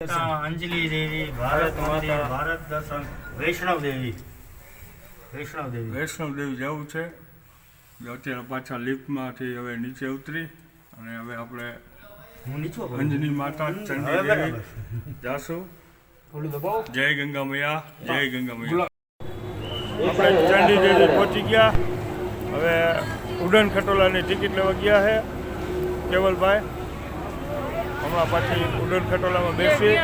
અંજલિ દેવી ભારત માતા. ભારત દર્શન. વૈષ્ણવ દેવી. વૈષ્ણવ દેવી. વૈષ્ણવ દેવી જવું છે. અત્યારે પાછા લિફ્ટમાંથી હવે નીચે ઉતરી અને હવે આપણે હું નીચો કરું. અંજની માતા ચંડી દેવી. જાશું. જય ગંગા મૈયા જય ગંગા મૈયા આપણે ચંડી દેવી પહોંચી ગયા. હવે ઉડન ખટોલાની ટિકિટ લેવા ગયા છે. કેવલભાઈ? હમણાં પાછી ઉડન ખટોલામાં બેસી.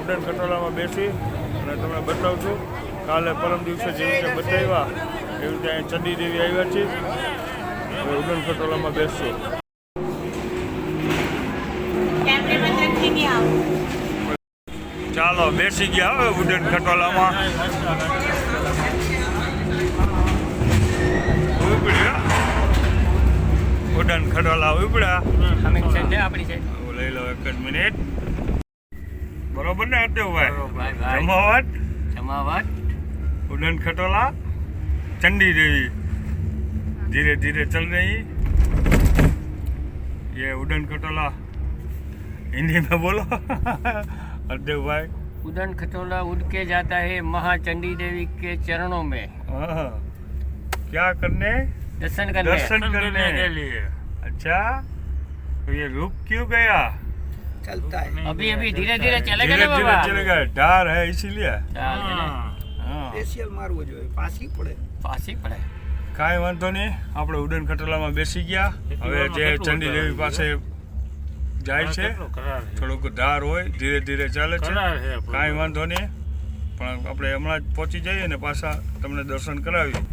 ઉડન ખટોલામાં બેસી અને તમને બતાવશું કાલે પરમ દિવસે જેવી રીતે બતાવ્યા એવી રીતે અહીંયા ચંડી દેવી આવ્યા છીએ. ઉડન ખટોલામાં બેસશું ચાલો બેસી ગયા હવે ઉડન ખટોલામાં. ઉડન ખટોલા ઉપડ્યા અમે છે આપણી છે હું લઈ લો એક જ મિનિટ બરોબર ને અદેવભાઈ ભાઈ ભાઈ જમાવટ જમાવટ उड़न खटोला चंडी देवी धीरे धीरे चल रही ये उड़न खटोला हिंदी में बोलो अरदेव भाई उदन खटोला उड़ के जाता है महाचंडी देवी के चरणों में हाँ। क्या करने दर्शन करने दर्शन करने के लिए अच्छा तो ये रुक क्यों गया चलता है अभी अभी धीरे धीरे चलेगा धीरे ना धीरे बाबा चले गए डर है इसीलिए ચાલ છે ને. હા સ્પેશિયલ મારવો જોઈએ પાછી પડે પાછી પડે કાંઈ વાંધો નહીં આપણે ઉડન ખટોલામાં બેસી ગયા હવે જે ચંડી દેવી પાસે જાય છે કેટલો કરાર છે. થોડુંક ધાર હોય ધીરે ધીરે ચાલે છે કરાર છે આપણો. કાંઈ વાંધો નહીં પણ આપણે હમણાં જ પહોંચી જઈએ ને પાછા તમને દર્શન કરાવી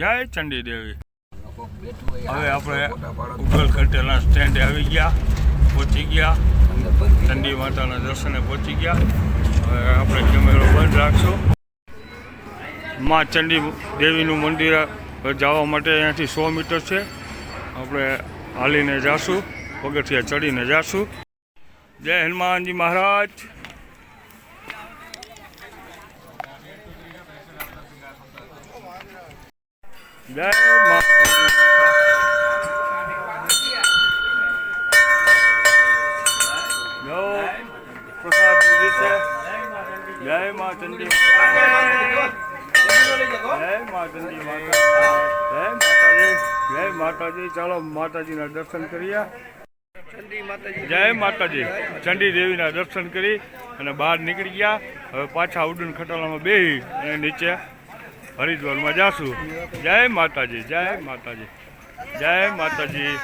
જય ચંડી દેવી. હવે આપણે ઉગલ ખટેલા સ્ટેન્ડે આવી ગયા, પહોંચી ગયા. ચંડી માતાના દર્શને પહોંચી ગયા. હવે આપણે કેમેરો બંધ રાખશું. માં ચંડી દેવીનું મંદિર જવા માટે અહીંયાથી સો મીટર છે. આપણે હાલીને જાશું, પગથિયા ચડીને જાશું. જય હનુમાનજી મહારાજ. જય જય મા ચંડી જય માતાજી માતા જય માતાજી. જય માતાજી. ચાલો માતાજીના દર્શન કરીએ જય માતાજી. ચંડી દેવીના દર્શન કરી અને બહાર નીકળી ગયા. હવે પાછા ઉડન ખટાલામાં બેસી અને નીચે હરિદ્વારમાં જાશું. જય માતાજી જય માતાજી જય માતાજી.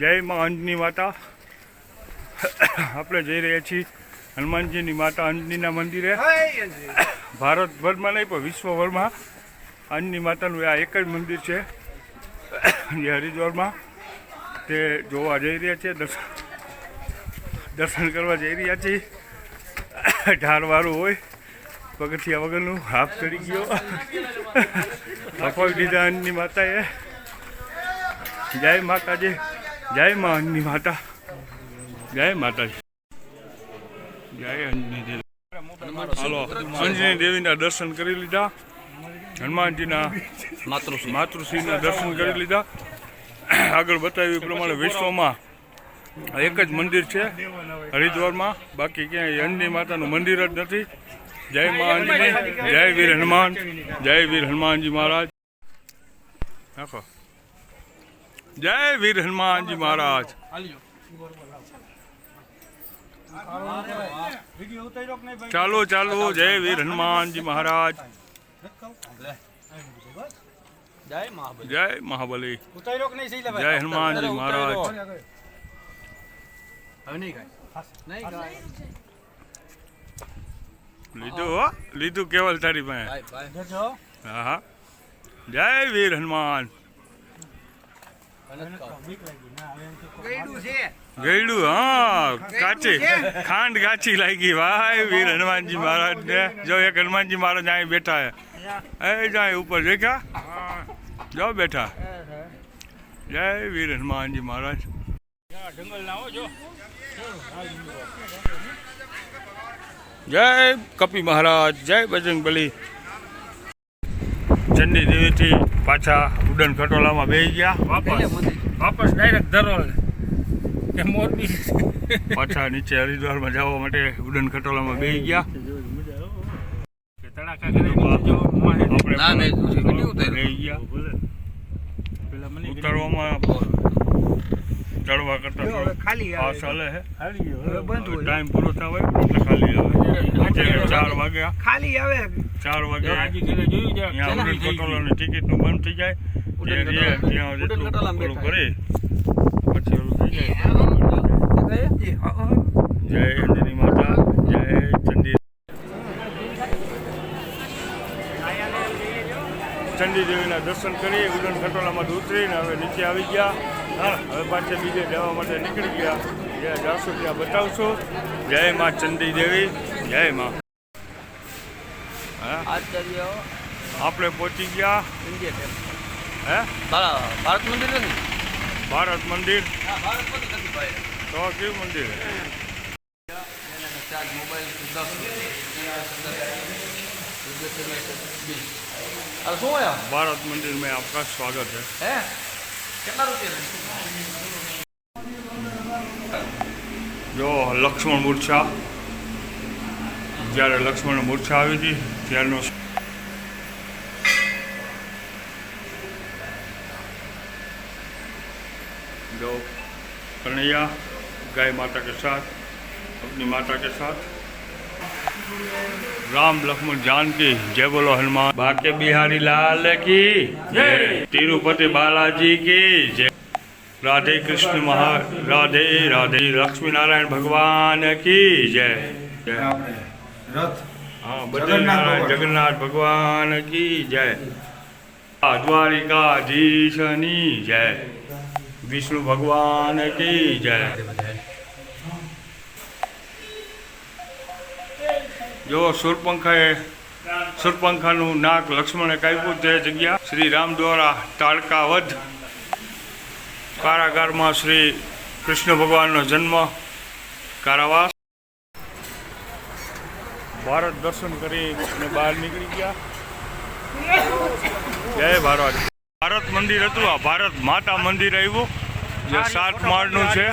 જય માં અંજની માતા. આપણે જઈ રહ્યા છીએ હનુમાનજીની માતા અંજનીના મંદિરે. ભારતભરમાં નહીં, પણ વિશ્વભરમાં અંજની માતાનું આ એક જ મંદિર છે. જે હરિદ્વારમાં. તે જોવા જઈ રહ્યા છે દર્શન દર્શન કરવા જઈ રહ્યા છીએ ઢારવાળું હોય પગથિયા વગરનું હાફ ચડી ગયો. અપગ દીધા માતા માતાએ. જય માતાજી જય મા અન્ની માતા. જય માતાજી. જય દેવી. હાલો અંજની દેવીના દર્શન કરી લીધા. હનુમાનજીના માતૃશ્રીના દર્શન કરી લીધા. આગળ બતાવ્યું પ્રમાણે વિશ્વમાં એક જ મંદિર છે હરિદ્વારમાં. બાકી ક્યાંય અંજની માતાનું મંદિર જ નથી. જય મા અંજની જય વીર હનુમાન જય વીર હનુમાનજી મહારાજ. નાખો. જય વીર હનુમાનજી મહારાજ. ચાલો ચાલો જય વીર હનુમાનજી મહારાજ. જય મહાબલી જય હનુમાનજી મહારાજ લીધું હો લીધું કેવલ તારી પાસે હા હા જય વીર હનુમાન ગયડું છે ગયડું હા કાચી ખાંડ કાચી લાગી ભાઈ વીર હનુમાનજી મહારાજ ને જો એક હનુમાનજી મહારાજ અહીં બેઠા હે એ જાય ઉપર દેખ્યા જાઓ બેઠા. જય વીર હનુમાનજી મહારાજ. જય કપી મહારાજ જય બજરંગબલી ચંડી દેવીથી પાછા ઉડન ખટોલામાં બેસી ગયા. વાપસ. વાપસ. ડાયરેક્ટ ધરોલ. કે મોરબી. પાછા નીચે હરિદ્વારમાં જવા માટે ઉડન ખટોલામાં બે ગયા કે તડાકા કરી જો આપણે ના, ઉતાર્યો. બેસી ગયા. ચડવા કરતા ખાલી બંધ હોય. ટાઈમ પૂરો થાય એટલે ખાલી આવે. ચાર વાગ્યા. ખાલી આવે. ચાર વાગે ત્યાં ઉડન થઈ ખટોલાની ટિકિટનું બંધ થઈ જાય. ત્યાં જેટલું ઓલું કરી પછી ઓલું થઈ જાય. અંજની માતા. જય ચંડી દેવીના દર્શન કરી ઉડન ખટોલામાંથી ઉતરીને હવે નીચે આવી ગયા. હા હવે પાછા બીજે જવા માટે નીકળી ગયા. જ્યાં જાશું ત્યાં બતાવશું. જય માં ચંદી દેવી જય માં. આપણે પહોંચી ગયા. હે? ભારત મંદિર નથી? ભારત મંદિર? ભારત મંદિર તો કેવું મંદિર? મોબાઈલ દસ બિલ અરે શું હોય આ? भारत मंदिर में आपका स्वागत है હે કેટલા રૂપિયા જો લક્ષ્મણ મૂર્છા જ્યારે લક્ષ્મણ મૂર્છા આવી હતી ત્યારનો जो कन्हैया गाय माता के साथ अपनी माता के साथ રામ લક્ષ્મણ જાનકી જય બોલો હનુમાન. બાકે બિહારી લાલ કી? તિરુપતિ બાલાજી કી? જય. રાધે કૃષ્ણ મહા રાધે રાધે. લક્ષ્મીનારાયણ ભગવાન કી? જય. જય. રથ હા બદ્રીનારાયણ જગન્નાથ ભગવાન. કી? જય. દ્વારિકાધીશની જય. વિષ્ણુ ભગવાન કી? જય. જો સુરપંખાએ સુરપંખાનું નાક લક્ષ્મણે કાપ્યું તે જગ્યા શ્રી રામ દ્વારા તાળકાવધ કારાગારમાં શ્રી કૃષ્ણ ભગવાનનો જન્મ કારાવાસ. ભારત દર્શન કરી અને બહાર નીકળી ગયા. જય ભારત. ભારત મંદિર હતું આ ભારત માતા મંદિર આવ્યું. જે સાત માળનું છે.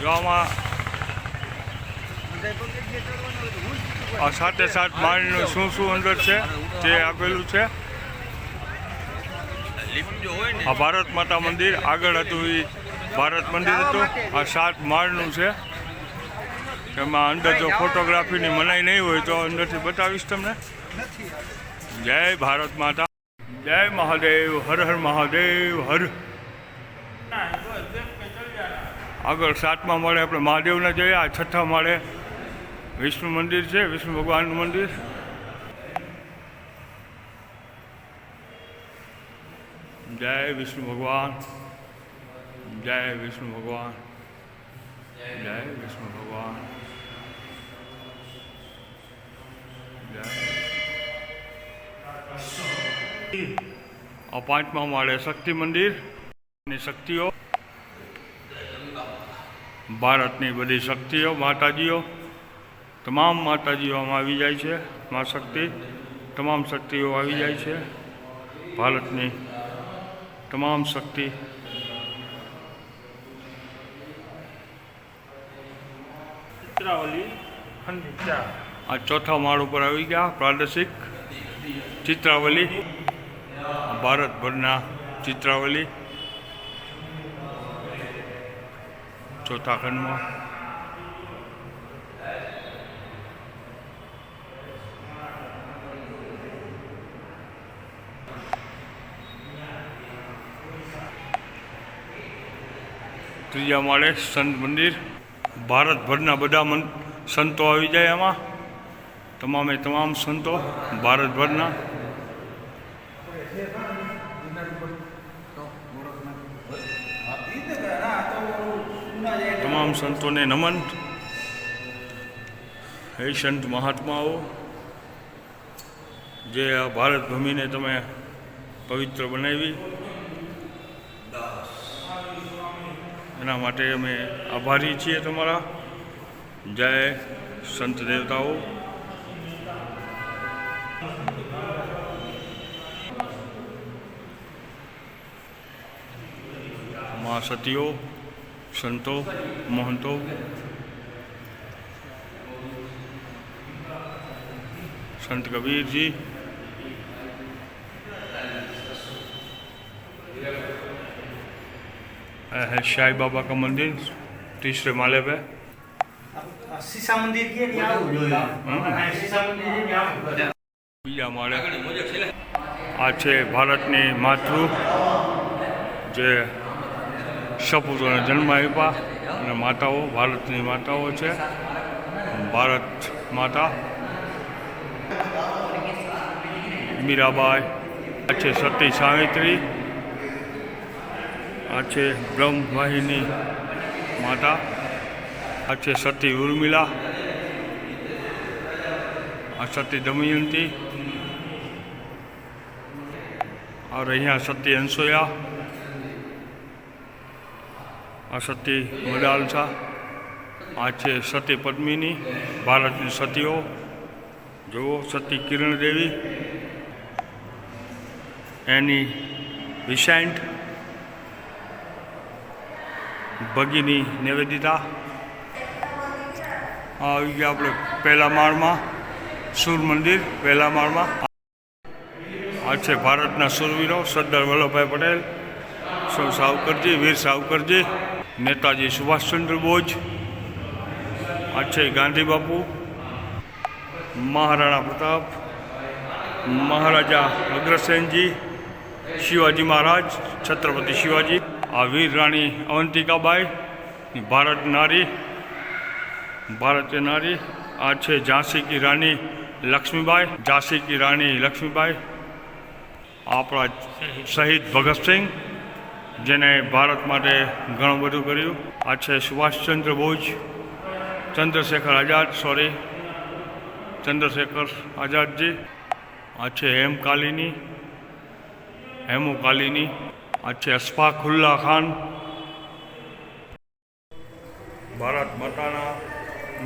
જો આમાં આ સાતે સાત માળનું શું શું અંદર છે? તે આપેલું છે? આ ભારત માતા મંદિર, આગળ હતું એ ભારત મંદિર હતું. આ સાત માળનું છે. એમાં અંદર જો ફોટોગ્રાફીની મનાઈ નહીં હોય તો અંદરથી બતાવીશ તમને. જય ભારત માતા, જય મહાદેવ, હર હર મહાદેવ, હર. આગળ સાતમા માળે આપણે મહાદેવને જોઈએ આ છઠ્ઠા માળે વિષ્ણુ મંદિર છે, વિષ્ણુ ભગવાનનું મંદિર. જય વિષ્ણુ ભગવાન, જય વિષ્ણુ ભગવાન, જય વિષ્ણુ ભગવાન આ પાંચમા માળે શક્તિ મંદિરની શક્તિઓ. ભારતની બધી શક્તિઓ, માતાજીઓ. તમામ માતાજીઓ આમાં આવી જાય છે મા શક્તિ તમામ શક્તિઓ આવી જાય છે ભારતની તમામ શક્તિ. ચિત્રાવલી આ ચોથા માળ ઉપર આવી ગયા પ્રાદેશિક ચિત્રાવલી. ભારતભરના ચિત્રાવલી. ચોથા ખંડમાં. ત્રીજા માળે સંત મંદિર. ભારતભરના બધા મન, સંતો આવી જાય એમાં તમામે તમામ સંતો ભારતભરના. તમામ સંતોને નમન. હે સંત મહાત્માઓ, જે આ ભારત ભૂમિને તમે પવિત્ર બનાવી એના માટે અમે આભારી છીએ તમારા. જય સંત દેવતાઓ. મા સતીઓ, સંતો, મહંતો. સંત કબીરજી है शाही बाबा का मंदिर तीसरे माले पे સીસા મંદિર કે ત્યાં આવું જોયું આ સીસા મંદિર છે ત્યાં આવું. બીજા માળે આ છે ભારતની માતૃ જે સપૂતોને જન્મ આપ્યા અને માતાઓ ભારતની માતાઓ છે ભારત માતા મીરાબાઈ આ છે સતી સાવિત્રી આ છે બ્રહ્મવાહિની માતા આ છે સતી ઉર્મિલા, આ સતી દમયંતી, આ રહ્યા સતી અંસોયા આ સતી મડાલસા આ છે સતી પદ્મિની, ભારતની સતીઓ, જુઓ સતી કિરણ દેવી એની વિસેન્ટ ભગીની નિવેદિતા આવી ગયા આપણે પહેલા માળમાં, સૂર મંદિર પહેલા માળમાં. આ છે ભારતના સુરવીરો, સરદાર વલ્લભભાઈ પટેલ, સૌ સાવકરજી, વીર સાવકરજી, નેતાજી સુભાષચંદ્ર બોઝ, આ છે ગાંધી બાપુ, મહારાણા પ્રતાપ, મહારાજા અગ્રસેનજી શિવાજી મહારાજ, છત્રપતિ શિવાજી. આ વીર રાણી અવંતિકાબાઈ, ભારત નારી, ભારતીય નારી, આ છે ઝાંસી કી રાણી લક્ષ્મીબાઈ ઝાંસી કી રાણી લક્ષ્મીબાઈ, આપણા શહીદ ભગતસિંહ જેને ભારત માટે ઘણું બધું કર્યું. આ છે સુભાષચંદ્ર બોઝ, ચંદ્રશેખર આઝાદ સોરી ચંદ્રશેખર આઝાદજી. આ છે હેમ કાલિની હેમુ કાલિની આ છે અશફાકુલ્લા ખાન. ભારત માતાના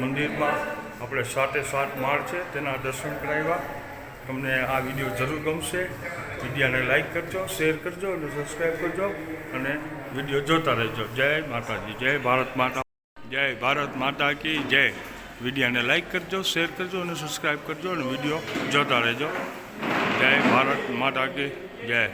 મંદિરમાં આપણે સાતે સાત માળ છે, તેના દર્શન કરાવ્યા. તમને આ વીડિયો જરૂર ગમશે વિડીયાને લાઇક કરજો, શેર કરજો અને સબસ્ક્રાઈબ કરજો અને વીડિયો જોતા રહેજો. જય માતાજી, જય ભારત માતા જય ભારત માતા કી, જય. વિડીયાને લાઇક કરજો, શેર કરજો અને સબસ્ક્રાઈબ કરજો અને વીડિયો જોતા રહેજો. જય ભારત માતા કી, જય.